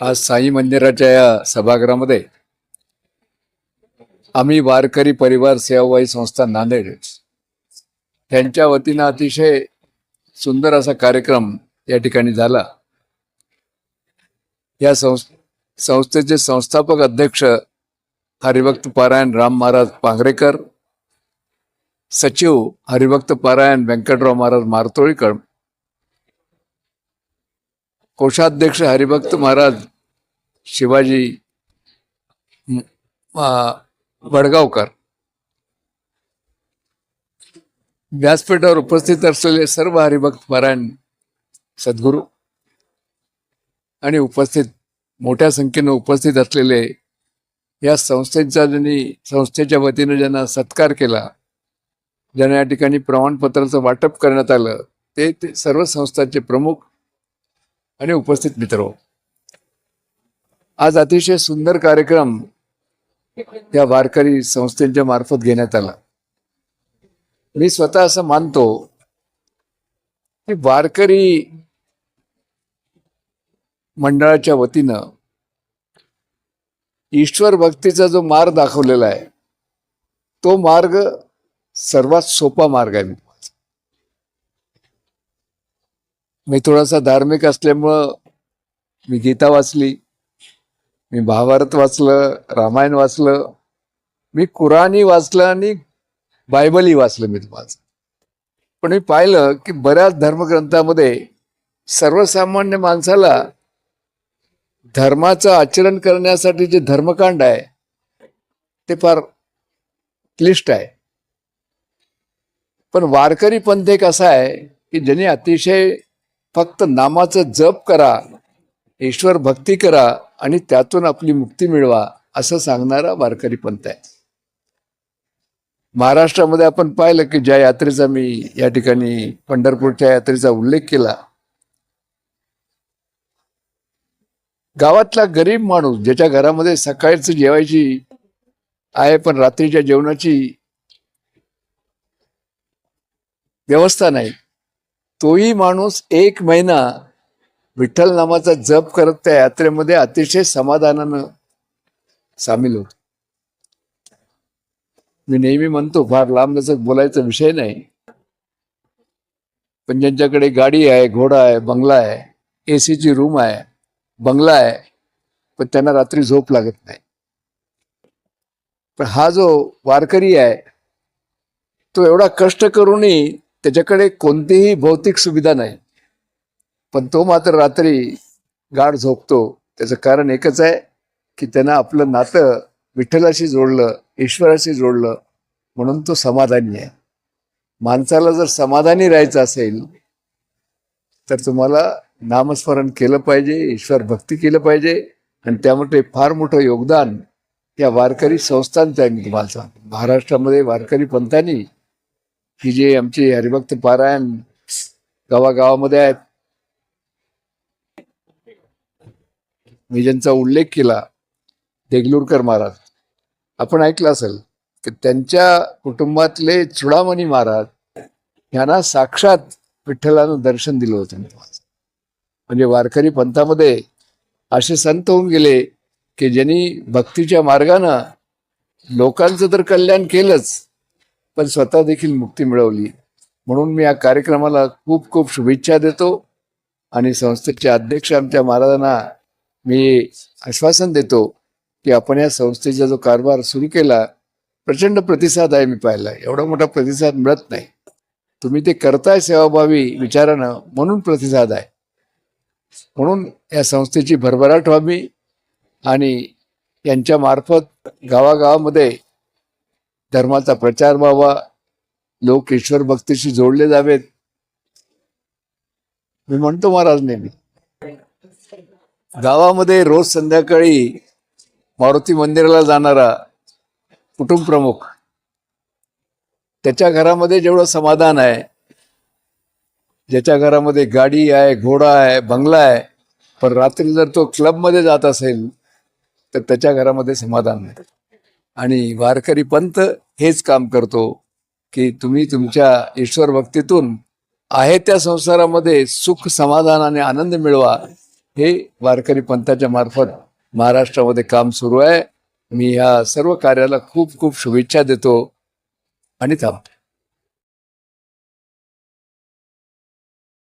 आज साई मंदिराच्या या सभागृहामध्ये आम्ही वारकरी परिवार सेवाभावी संस्था नांदेड त्यांच्या वतीनं अतिशय सुंदर असा कार्यक्रम या ठिकाणी झाला. या संस्थेचे संस्थापक अध्यक्ष हरिभक्त पारायण राम महाराज पांगरेकर सचिव हरिभक्त पारायण व्यंकटराव महाराज मारतोळीकर कोषाध्यक्ष हरिभक्त महाराज शिवाजी वडगावकर. व्यासपीठावर उपस्थित असलेले सर्व हरिभक्त पारायण सद्गुरू आणि उपस्थित मोठ्या संख्येनं उपस्थित असलेले या संस्थेचा ज्यांनी संस्थेच्या वतीनं ज्यांना सत्कार केला ज्यांना या ठिकाणी प्रमाणपत्राचं वाटप करण्यात आलं ते ते सर्व संस्थांचे प्रमुख आणि उपस्थित मित्र. आज अतिशय सुंदर कार्यक्रम या वारकरी संस्थेच्या मार्फत घेण्यात आला. मी स्वतः असं मानतो की वारकरी मंडळाच्या वतीनं ईश्वर भक्तीचा जो मार्ग दाखवलेला आहे तो मार्ग सर्वात सोपा मार्ग आहे. मी थोडासा धार्मिक असल्यामुळं मी गीता वाचली मी महाभारत वाचलं रामायण वाचलं मी कुराणी वाचलं आणि बायबलही वाचलं मी तुम्हाला पण मी पाहिलं की बऱ्याच धर्मग्रंथामध्ये सर्वसामान्य माणसाला धर्माचं आचरण करण्यासाठी जे धर्मकांड आहे ते फार क्लिष्ट आहे. पण वारकरी पंथ एक असा आहे की ज्याने अतिशय फक्त नामाचं जप करा ईश्वर भक्ती करा आणि त्यातून आपली मुक्ती मिळवा असं सांगणारा वारकरी पंत आहे. महाराष्ट्रामध्ये आपण पाहिलं की ज्या यात्रेचा मी या ठिकाणी पंढरपूरच्या यात्रेचा उल्लेख केला गावातला गरीब माणूस ज्याच्या घरामध्ये सकाळचं जेवायची आहे पण रात्रीच्या जेवणाची व्यवस्था नाही तोही माणूस एक महिना विठ्ठल नामाचा जप करत त्या यात्रेमध्ये अतिशय समाधानानं सामील होतो. मी नेहमी म्हणतो फार लांब लचक बोलायचा विषय नाही. पण ज्यांच्याकडे गाडी आहे घोडा आहे बंगला आहे एसीची रूम आहे बंगला आहे पण त्यांना रात्री झोप लागत नाही. पण हा जो वारकरी आहे तो एवढा कष्ट करूनही त्याच्याकडे कोणतीही भौतिक सुविधा नाही. पण तो मात्र रात्री गाढ झोपतो. त्याचं कारण एकच आहे की त्यानं आपलं नातं विठ्ठलाशी जोडलं ईश्वराशी जोडलं म्हणून तो समाधानी आहे. माणसाला जर समाधानी राहायचं असेल तर तुम्हाला नामस्मरण केलं पाहिजे ईश्वर भक्ती केलं पाहिजे आणि त्यामध्ये फार मोठं योगदान या वारकरी संस्थांचं आहे मी तुम्हाला सांगतो. महाराष्ट्रामध्ये वारकरी पंथांनी की जे आमचे हरिभक्त पारायण गावागावामध्ये आहेत. मी ज्यांचा उल्लेख केला देगलूरकर महाराज आपण ऐकलं असेल की त्यांच्या कुटुंबातले चुडामणी महाराज यांना साक्षात विठ्ठलानं दर्शन दिलं होतं. म्हणजे वारकरी पंथामध्ये असे संत होऊन गेले की ज्यांनी भक्तीच्या मार्गानं लोकांचं तर कल्याण केलंच पण स्वतः देखील मुक्ती मिळवली. म्हणून मी या कार्यक्रमाला खूप खूप शुभेच्छा देतो आणि संस्थेचे अध्यक्ष आमच्या महाराजांना मी आश्वासन देतो की आपण या संस्थेचा जो कारभार सुरू केला प्रचंड प्रतिसाद आहे मी पाहिला. एवढा मोठा प्रतिसाद मिळत नाही. तुम्ही ते करताय सेवाभावी विचारानं म्हणून प्रतिसाद आहे. म्हणून या संस्थेची भरभराट व्हावी आणि यांच्या मार्फत गावागावामध्ये धर्माचा प्रचार व्हावा लोक ईश्वर भक्तीशी जोडले जावेत. मी म्हणतो महाराज नेहमी गावामध्ये रोज संध्याकाळी मारुती मंदिराला जाणारा कुटुंब प्रमुख त्याच्या घरामध्ये जेवढं समाधान आहे ज्याच्या घरामध्ये गाडी आहे घोडा आहे बंगला आहे पण रात्री जर तो क्लबमध्ये जात असेल तर त्याच्या घरामध्ये समाधान नाही. आणि वारकरी पंथ हेच काम करतो की तुम्ही तुमच्या ईश्वर भक्तीतून आहे त्या संसारामध्ये सुख समाधान आणि आनंद मिळवा हे वारकरी पंथाच्या मार्फत महाराष्ट्रामध्ये काम सुरू आहे. मी ह्या सर्व कार्याला खूप खूप शुभेच्छा देतो. आणि थांबतो